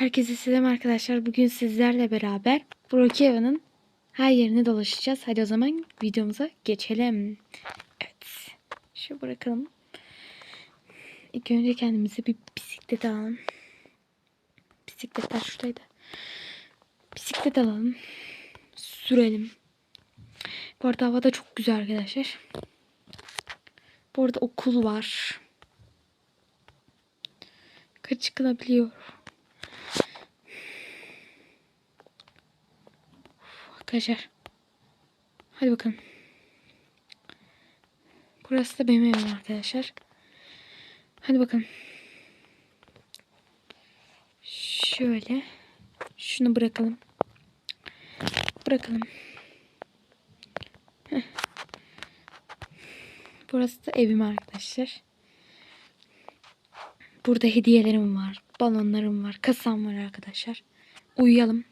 Herkese selam arkadaşlar. Bugün sizlerle beraber Brookhaven'ın her yerini dolaşacağız. Hadi o zaman videomuza geçelim. Evet. Şu bırakalım. İlk önce kendimize bir bisiklet alalım. Bisikletler şuradaydı. Bisiklet alalım. Sürelim. Bu arada hava da çok güzel arkadaşlar. Bu arada okul var. Yukarı Arkadaşlar. Hadi bakalım. Burası da benim evim arkadaşlar. Hadi bakalım. Şöyle. Şunu bırakalım. Bırakalım. Heh. Burası da evim arkadaşlar. Burada hediyelerim var. Balonlarım var. Kasam var arkadaşlar. Uyuyalım.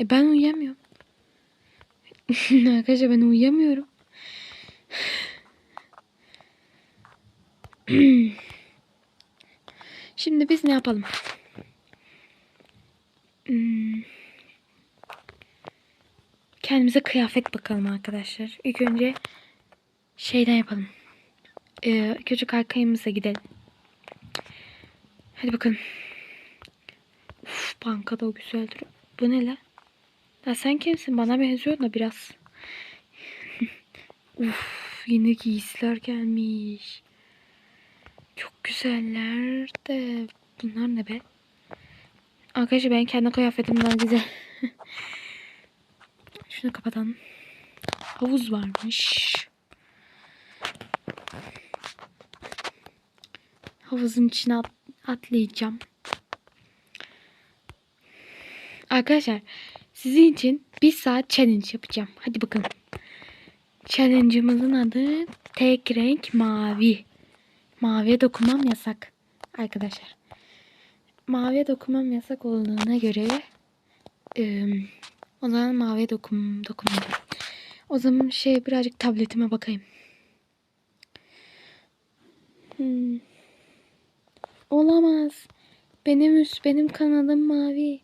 E ben uyuyamıyorum. Arkadaşlar ben uyuyamıyorum. Şimdi biz ne yapalım? Hmm. Kendimize kıyafet bakalım arkadaşlar. İlk önce şeyden yapalım. Ee, ilk önce kaykayımıza gidelim. Hadi bakalım. Uf, bankada o güzel duruyor. Bu ne lan? Ya sen kimsin? Bana benziyorsun da biraz. Uf, yine giysiler gelmiş. Çok güzeller de. Bunlar ne be? Arkadaşlar ben kendi kıyafetimden güzel. Şunu kapatalım. Havuz varmış. Havuzun içine at- atlayacağım. Arkadaşlar sizin için bir saat challenge yapacağım. Hadi bakalım. Challenge'ımızın adı tek renk mavi. Maviye dokunmam yasak. Arkadaşlar. Maviye dokunmam yasak olduğuna göre ıı, o zaman maviye dokun, dokunmayacağım. O zaman şey birazcık tabletime bakayım. Hmm. Olamaz. Benim üst, benim kanalım mavi.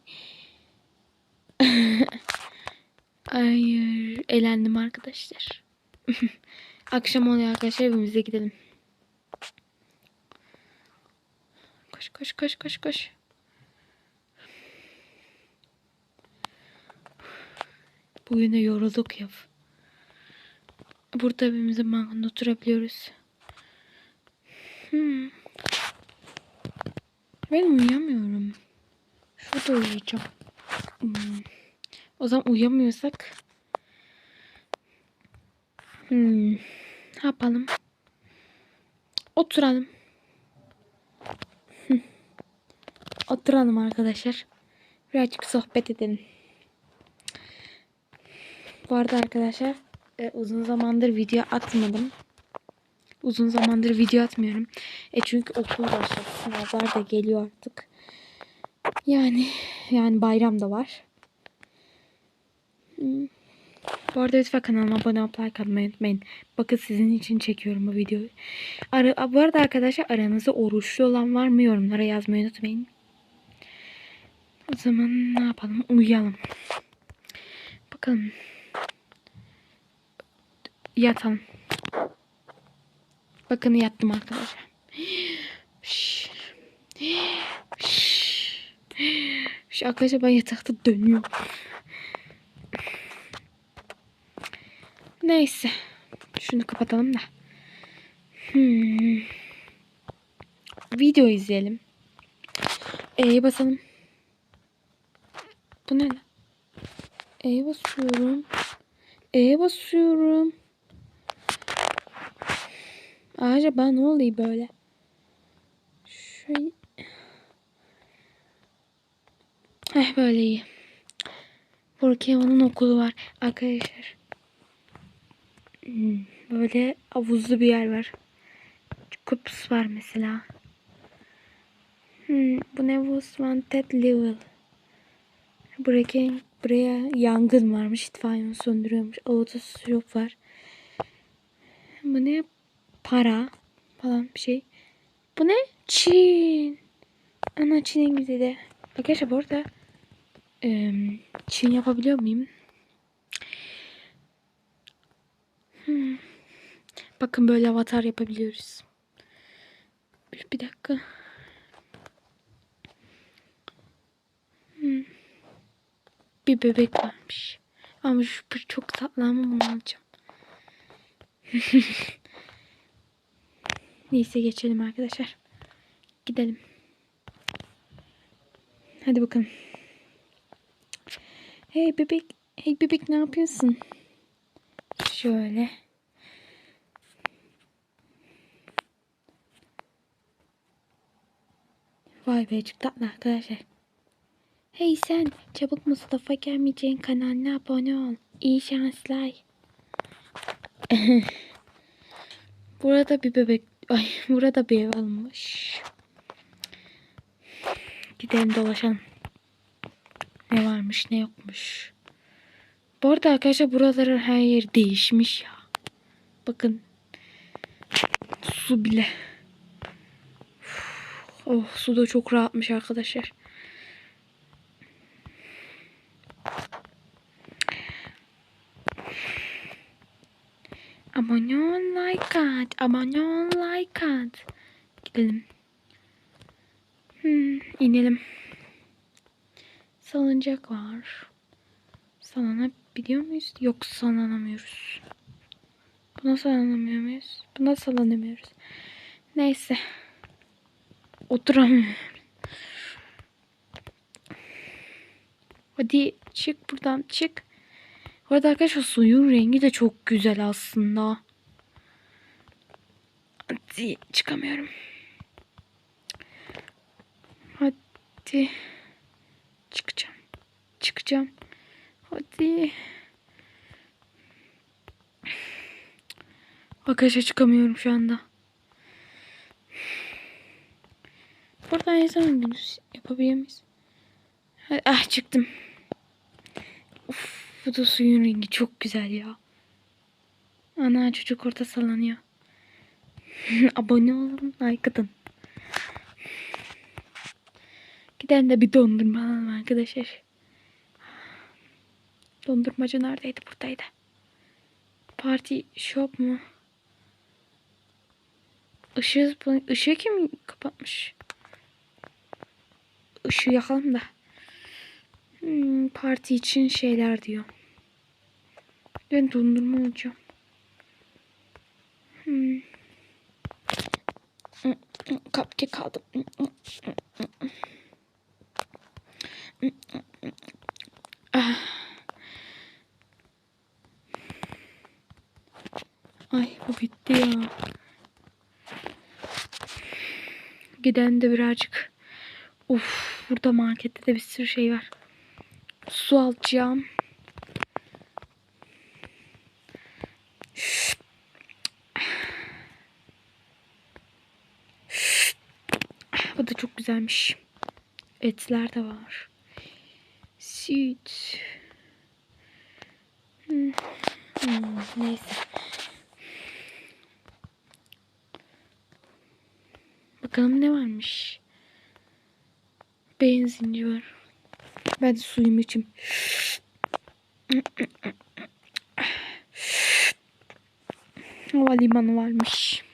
Hayır. Elendim arkadaşlar. Akşam oluyor arkadaşlar. Evimize gidelim. Koş koş koş koş koş. Bugün de yorulduk ya. Burada evimizin bankında oturabiliyoruz. Hmm. Ben uyuyamıyorum. Şurada uyuyacağım. Hmm. O zaman uyuyamıyorsak hmm. ne yapalım? Oturalım. Oturalım arkadaşlar. Birazcık sohbet edelim. Bu arada arkadaşlar e, uzun zamandır video atmadım. Uzun zamandır video atmıyorum. E çünkü okul başladı. Sınavlar da geliyor artık. Yani yani bayram da var. Hmm. Bu arada lütfen kanalıma abone olup like atmayı unutmayın. Bakın sizin için çekiyorum bu videoyu. Ara, bu arada arkadaşlar aranızda oruçlu olan var mı yorumlara yazmayı unutmayın. O zaman ne yapalım? Uyuyalım. Bakalım. Yatalım. Bakın yattım arkadaşlar. Şşş. Arkadaşlar ben yatakta dönüyorum. Neyse. Şunu kapatalım da. Hmm. Video izleyelim. E'ye basalım. Bu ne? E'ye basıyorum. E'ye basıyorum. Acaba ne oluyor böyle? Şöyle. Heh böyle iyi. Brookhaven'ın okulu var. Arkadaşlar. Hmm, Böyle havuzlu bir yer var. Kups var mesela. Hmm, bu ne was wanted level. Buraya, buraya yangın varmış. İtfaiye söndürüyormuş. Autostop var. Bu ne? Para falan bir şey. Bu ne? Çin. Ana Çin'in güzeli. Arkadaşlar bu arada em, Çin yapabiliyor muyum? Hmm. Bakın böyle avatar yapabiliyoruz. Bir, bir dakika. Hmm. Bir bebek varmış. Ama şu çok tatlı ama bunu alacağım. Neyse geçelim arkadaşlar. Gidelim. Hadi bakalım. Hey bebek. Hey bebek ne yapıyorsun? Şöyle. Vay be çok tatlı arkadaşlar. Hey sen çabuk Mustafa gelmeyeceğin kanalına abone ol. İyi şanslar. burada bir bebek. Ay burada bir ev almış. Gidelim dolaşalım. Ne varmış ne yokmuş. Bu arada arkadaşlar buraların her yeri değişmiş ya. Bakın. Su bile. Oh su da çok rahatmış arkadaşlar. Abone ol like at. Abone ol like at. Gidelim. Hmm, inelim. Salıncak var. Sallanabiliyor muyuz? Yok sallanamıyoruz. Buna sallanamıyor muyuz? Buna sallanamıyoruz. Neyse. Oturamıyorum. Hadi çık buradan çık. Bu arada arkadaşlar suyun rengi de çok güzel aslında. Hadi çıkamıyorum. Hadi. Çıkacağım. Hadi. Arkadaşlar çıkamıyorum şu anda. Buradan ne zaman gündüz yapabilir miyiz? Hadi, ah çıktım. Uf, bu da suyun rengi çok güzel ya. Ana çocuk orada sallanıyor. Abone olun, like atın. Gidelim de bir dondurma alalım arkadaşlar. Dondurmacı neredeydi? Buradaydı. Party shop mu? Işığı, ışığı kim kapatmış? Işığı yakalım da. Hmm, parti için şeyler diyor. Ben dondurma alacağım. Hmm. Cupcake. Ah. Ay bu bitti ya. Giden de birazcık. Uf burada markette de bir sürü şey var. Su alacağım. Bu da çok güzelmiş. Etler de var. Süt. Hmm. Hmm, neyse. Bakalım ne varmış. Benzinci var. Ben de suyumu içeyim. Havalimanı varmış.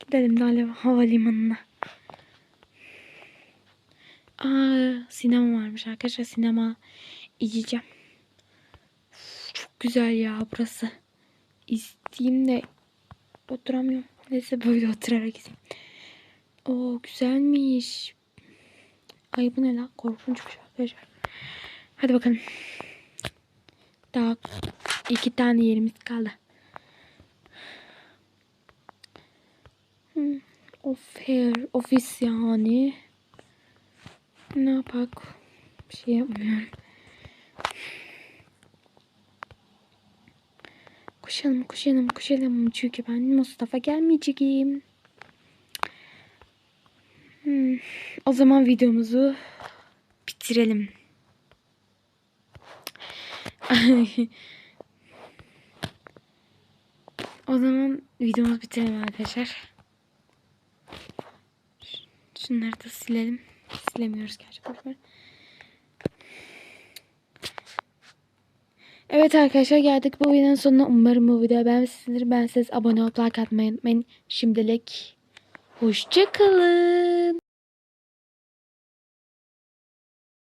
Gidelim de havalimanına. Aa, sinema varmış arkadaşlar. Sinema izleyeceğim. Çok güzel ya burası. İsteyeyim de oturamıyorum. Neyse böyle oturarak izleyeyim. Oo güzelmiş. Ay bu ne lan? Korkunçmuş arkadaşlar. Hadi bakalım. Daha iki tane yerimiz kaldı. Hmm. Of hair, ofis yani. Ne yapak? Bir şey yapmıyorum. Koşalım, koşalım, koşalım. Çünkü ben Mustafa gelmeyeceğim. Hmm. O zaman videomuzu bitirelim. o zaman videomuzu bitirelim arkadaşlar. Şunları da silelim. Silemiyoruz gerçi. Evet arkadaşlar geldik bu videonun sonuna. Umarım bu videoyu beğenmişsinizdir. Ben siz abone olup like atmayı unutmayın. Şimdilik hoşçakalın.